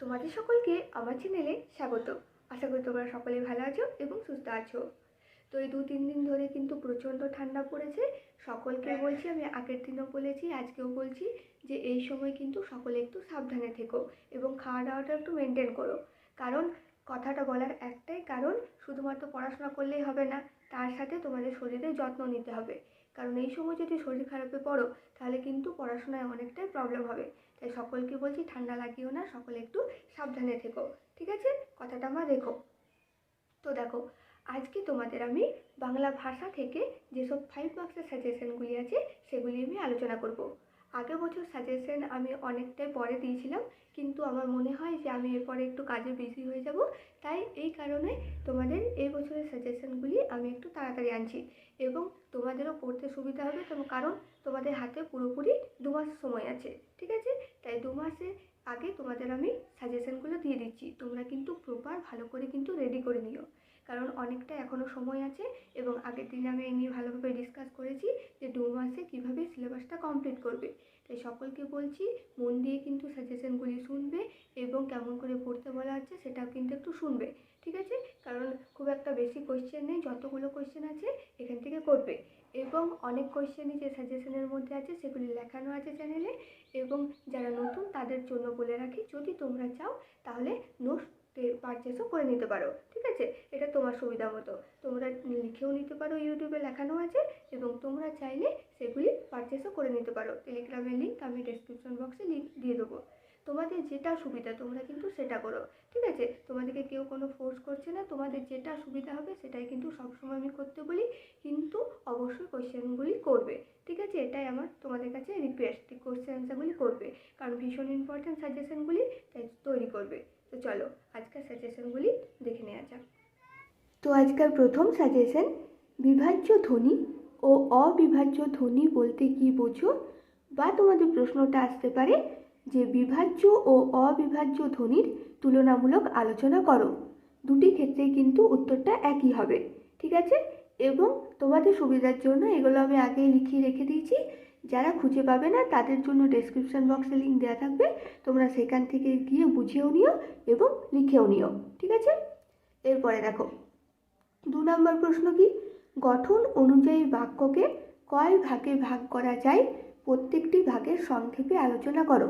তোমাদের সকলকে আমার চ্যানেলে স্বাগত। আশা করি তোমরা সকলেই ভালো আছো এবং সুস্থ আছো। তো এই দু তিন দিন ধরে কিন্তু প্রচণ্ড ঠান্ডা পড়েছে। সকলকে বলছি, আমি আগের দিনও বলেছি, আজকেও বলছি যে এই সময় কিন্তু সকলে একটু সাবধানে থেকো এবং খাওয়া দাওয়াটা একটু মেনটেন করো। কারণ কথাটা বলার একটাই কারণ, শুধুমাত্র পড়াশোনা করলেই হবে না, তার সাথে তোমাদের শরীরের যত্ন নিতে হবে। কারণ এই সময় যদি শরীর খারাপে পড়ো, তাহলে কিন্তু পড়াশোনায় অনেকটাই প্রবলেম হবে। তাই সকলকে বলছি, ঠান্ডা লাগিও না, সকলে একটু সাবধানে থেকো। ঠিক আছে? কথাটা আমার রেখো। তো দেখো, আজকে তোমাদের আমি বাংলা ভাষা থেকে যেসব ফাইভ মার্কসের সাজেশনগুলি আছে, সেগুলি আমি আলোচনা করব। আগের বছর সাজেশন আমি অনেকটাই পরে দিয়েছিলাম, কিন্তু আমার মনে হয় যে আমি এরপরে একটু কাজে বিজি হয়ে যাব। তাই এই কারণে তোমাদের এই বছরের সাজেশনগুলি আমি একটু তাড়াতাড়ি আনছি এবং তোমাদেরও পড়তে সুবিধা হবে তো কারণ তোমাদের হাতে পুরোপুরি দু মাস সময় আছে, ঠিক আছে? তাই দু মাসে আগে তোমাদের আমি সাজেশনগুলো দিয়ে দিচ্ছি। তোমরা কিন্তু প্রপার ভালো করে কিন্তু রেডি করে নিও। কারণ অনেকটা এখনও সময় আছে এবং আগের দিনে আমি এই নিয়ে ভালোভাবে ডিসকাস করেছি যে দু মাসে কীভাবে সিলেবাসটা কমপ্লিট করবে। তাই সকলকে বলছি, মন দিয়ে কিন্তু সাজেশনগুলি শুনবে এবং কেমন করে পড়তে বলা হচ্ছে সেটাও কিন্তু একটু শুনবে, ঠিক আছে? কারণ খুব একটা বেশি কোয়েশ্চেন নেই, যতগুলো কোয়েশ্চেন আছে এখান থেকে করবে। এবং অনেক কোয়েশ্চেনই যে সাজেশনের মধ্যে আছে সেগুলি লেখানো আছে চ্যানেলে এবং যারা নতুন তাদের জন্য বলে রাখি, যদি তোমরা চাও তাহলে নোটস পারচেসও করে নিতে পারো, ঠিক আছে? এটা তোমার সুবিধা মতো। তোমরা লিখেও নিতে পারো ইউটিউবে লেখানো আছে, এবং তোমরা চাইলে সেগুলি পারচেসও করে নিতে পারো। টেলিগ্রামের লিঙ্ক আমি ডেসক্রিপশন বক্সে দিয়ে দেবো। তোমাদের যেটা সুবিধা, তোমরা কিন্তু সেটা করো, ঠিক আছে? তোমাদেরকে কেউ কোনো ফোর্স করছে না, তোমাদের যেটা সুবিধা হবে সেটাই কিন্তু সবসময় আমি করতে বলি, কিন্তু অবশ্যই কোয়েশ্চেনগুলি করবে, ঠিক আছে? এটাই আমার তোমাদের কাছে রিকোয়েস্ট কোয়েশ্চেন অ্যান্সারগুলি করবে, কারণ ভীষণ ইম্পর্ট্যান্ট সাজেশনগুলি তাই তৈরি করবে। তো চলো, আজকের সাজেশনগুলি দেখে নেওয়া যাক। তো আজকের প্রথম সাজেশন বিভাজ্য ধ্বনি ও অবিভাজ্য ধ্বনি বলতে কি বোঝো? বা তোমাদের প্রশ্নটা আসতে পারে যে বিভাজ্য ও অবিভাজ্য ধ্বনির তুলনামূলক আলোচনা করো। দুটি ক্ষেত্রেই কিন্তু উত্তরটা একই হবে, ঠিক আছে? এবং তোমাদের সুবিধার জন্য এগুলো আমি আগেই লিখিয়ে রেখে দিয়েছি। যারা খুঁজে পাবে না, তাদের জন্য ডেসক্রিপশন বক্সে লিঙ্ক দেওয়া থাকবে। তোমরা সেখান থেকে গিয়ে বুঝেও নিও এবং লিখেও নিও, ঠিক আছে? এরপরে দেখো, দু নম্বর প্রশ্ন কি? গঠন অনুযায়ী বাক্যকে কয় ভাগে ভাগ করা যায়? প্রত্যেকটি ভাগের সংক্ষেপে আলোচনা করো।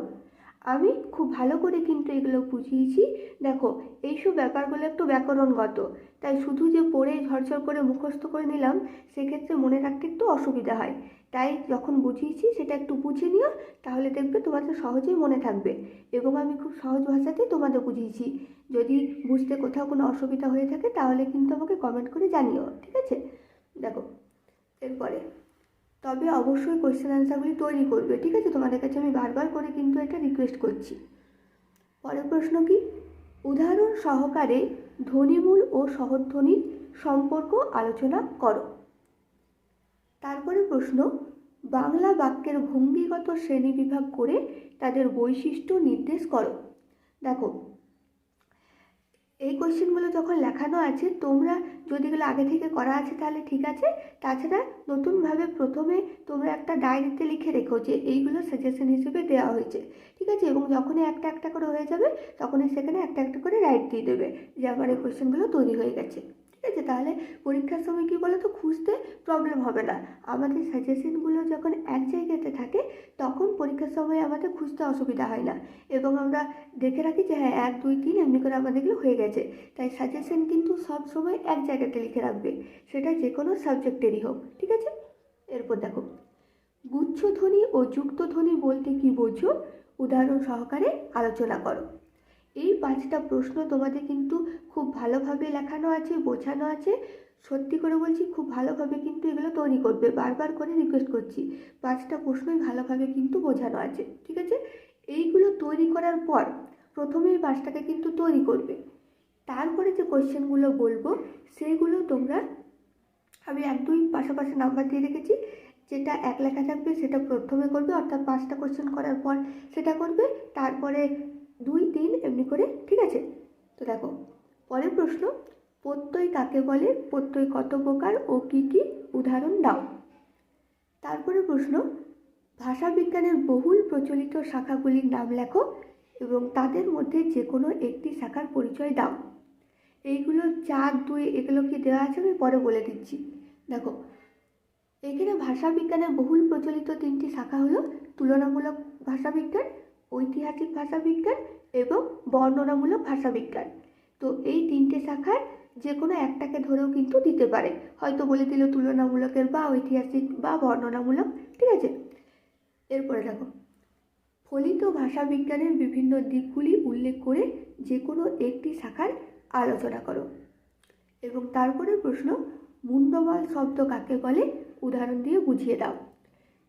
আমি খুব ভালো করে কিন্তু এগুলো বুঝিয়েছি। দেখো, এইসব ব্যাপারগুলো একটু ব্যাকরণগত। তাই শুধু যে পড়ে ঝরঝর করে মুখস্থ করে নিলাম, সেক্ষেত্রে মনে রাখতে একটু অসুবিধা হয়। তাই যখন বুঝিয়েছি, সেটা একটু বুঝে নিও, তাহলে দেখবে তোমাদের সহজেই মনে থাকবে। এবং আমি খুব সহজ ভাষাতে তোমাদের বুঝিয়েছি। যদি বুঝতে কোথাও কোনো অসুবিধা হয়ে থাকে, তাহলে কিন্তু আমাকে কমেন্ট করে জানিও, ঠিক আছে? দেখো, এরপরে। তবে অবশ্যই কোয়েশ্চেন অ্যান্সারগুলি তৈরি করবে, ঠিক আছে? তোমাদের কাছে আমি বারবার করে কিন্তু এটা রিকোয়েস্ট করছি। পরের প্রশ্ন কি? উদাহরণ সহকারে ধ্বনিমূল ও সহধ্বনির সম্পর্ক আলোচনা করো। তারপরে প্রশ্ন, বাংলা বাক্যের ভঙ্গিগত শ্রেণীবিভাগ করে তাদের বৈশিষ্ট্য নির্দেশ করো। দেখো এই কোয়েশ্চেনগুলো যখন লেখানো আছে, তোমরা যদি এগুলো আগে থেকে করা আছে তাহলে ঠিক আছে। তাছাড়া নতুনভাবে প্রথমে তোমরা একটা ডায়েরিতে লিখে রেখো যে এইগুলো সাজেশন হিসেবে দেওয়া হয়েছে। ঠিক আছে? এবং যখনই একটা একটা করে হয়ে যাবে, তখনই সেখানে একটা একটা করে রাইট দিয়ে দেবে যে আমার এই কোয়েশ্চেনগুলো তৈরি হয়ে গেছে। ঠিক আছে? তাহলে পরীক্ষার সময় কী বলো তো খুঁজতে প্রবলেম হবে না। আমাদের সাজেশনগুলো যখন এক জায়গাতে থাকে, তখন পরীক্ষার সময় আমাদের খুঁজতে অসুবিধা হয় না। এবং আমরা দেখে রাখি যে হ্যাঁ এক, দুই, তিন এমনি করে আমাদের এগুলো হয়ে গেছে। তাই সাজেশন কিন্তু সব সময় এক জায়গাতে লিখে রাখবে। সেটা যে কোনো সাবজেক্টেরই হোক, ঠিক আছে? এরপর দেখো। গুচ্ছধ্বনি ও যুক্তধ্বনি বলতে কি বোঝো? উদাহরণ সহকারে আলোচনা করো। এই পাঁচটা প্রশ্ন তোমাদের কিন্তু খুব ভালোভাবে লেখানো আছে, বোঝানো আছে। সত্যি করে বলছি, খুব ভালোভাবে কিন্তু এগুলো তৈরি করবে। বারবার করে রিকোয়েস্ট করছি। পাঁচটা প্রশ্নই ভালোভাবে কিন্তু বোঝানো আছে, ঠিক আছে? এইগুলো তৈরি করার পর প্রথমে এই পাঁচটাকে কিন্তু তৈরি করবে। তারপরে যে কোয়েশ্চেনগুলো বলব সেইগুলো তোমরা, আমি এক দুই পাশাপাশি নাম্বার দিয়ে রেখেছি। যেটা এক লেখা থাকবে, সেটা প্রথমে করবে, অর্থাৎ পাঁচটা কোয়েশ্চেন করার পর সেটা করবে। তারপরে দুই তিন এমনি করে, ঠিক আছে? তো দেখো, পরের প্রশ্ন, প্রত্যয় কাকে বলে? প্রত্যয় কত প্রকার ও কী কী উদাহরণ দাও। তারপরে প্রশ্ন, ভাষাবিজ্ঞানের বহুল প্রচলিত শাখাগুলির নাম লেখো এবং তাদের মধ্যে যে কোনো একটি শাখার পরিচয় দাও। এইগুলো চার, দুই, এগুলো কি দেওয়া আছে? আমি পরে বলে দিচ্ছি। দেখো, এখানে ভাষাবিজ্ঞানের বহুল প্রচলিত তিনটি শাখা হলো তুলনামূলক ভাষাবিজ্ঞান ঐতিহাসিক ভাষাবিজ্ঞান এবং বর্ণনামূলক ভাষাবিজ্ঞান তো এই তিনটে শাখার যে কোনো একটাকে ধরেও কিন্তু দিতে পারে। হয়তো বলে দিল তুলনামূলকের বা ঐতিহাসিক বা বর্ণনামূলক, ঠিক আছে? এরপরে দেখো, ফলিত ভাষাবিজ্ঞানের বিভিন্ন দিকগুলি উল্লেখ করে যে কোনো একটি শাখার আলোচনা করো। এবং তারপরে প্রশ্ন, মুন্ডবল শব্দ কাকে বলে? উদাহরণ দিয়ে বুঝিয়ে দাও।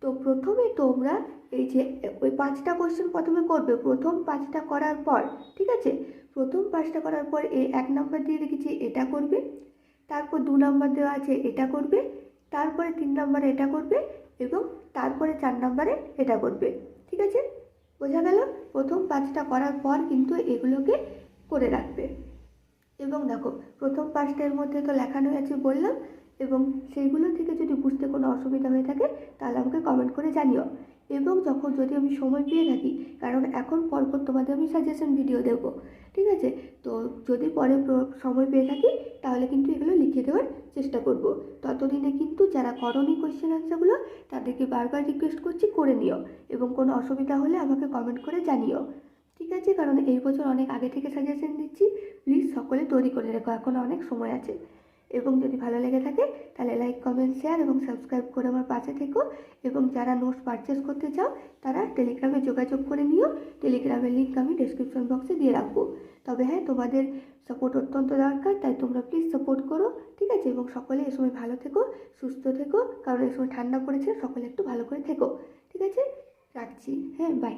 তো প্রথমে তোমরা এই যে, ওই পাঁচটা কোশ্চেন প্রথমে করবে। প্রথম পাঁচটা করার পর, ঠিক আছে? প্রথম পাঁচটা করার পর এই এক নম্বর দিয়ে রেখেছি, এটা করবে। তারপর দু নম্বর দেওয়া আছে, এটা করবে। তারপরে তিন নম্বরে এটা করবে এবং তারপরে চার নম্বরে এটা করবে। ঠিক আছে? বোঝা গেল? প্রথম পাঁচটা করার পর কিন্তু এগুলোকে করে রাখবে। এবং দেখো, প্রথম পাঁচটার মধ্যে তো লেখানো আছে, বললাম। এবং সেইগুলো থেকে যদি বুঝতে কোনো অসুবিধা হয়ে থাকে, তাহলে আমাকে কমেন্ট করে জানিও। এবং যখন যদি আমি সময় পেয়ে থাকি, কারণ এখন পরপর তোমাদের আমি সাজেশন ভিডিও দেবো, ঠিক আছে? তো যদি পরে সময় পেয়ে থাকি, তাহলে কিন্তু এগুলো লিখে দেওয়ার চেষ্টা করব। ততদিনে কিন্তু যারা করনি কোয়েশ্চেন আনসারগুলো তাদেরকে বারবার রিকোয়েস্ট করছি করে নিও এবং কোনো অসুবিধা হলে আমাকে কমেন্ট করে জানিও। ঠিক আছে? কারণ এই বছর অনেক আগে থেকে সাজেশন দিচ্ছি। প্লিজ সকলে তৈরি করে রেখো, এখন অনেক সময় আছে। এবং যদি ভালো লেগে থাকে, তাহলে লাইক কমেন্ট শেয়ার এবং সাবস্ক্রাইব করে আমার পাশে থেকো। এবং যারা নোটস পারচেস করতে চাও, তারা টেলিগ্রামে যোগাযোগ করে নিও। টেলিগ্রামের লিঙ্ক আমি ডিসক্রিপশন বক্সে দিয়ে রাখব। তবে হ্যাঁ তোমাদের সাপোর্ট অত্যন্ত দরকার, তাই তোমরা প্লিজ সাপোর্ট করো, ঠিক আছে? এবং সকলে এ সময় ভালো থেকো, সুস্থ থেকো। কারণ এই সময় ঠান্ডা পড়েছে, সকলে একটু ভালো করে থেকো, ঠিক আছে? রাখছি হ্যাঁ বাই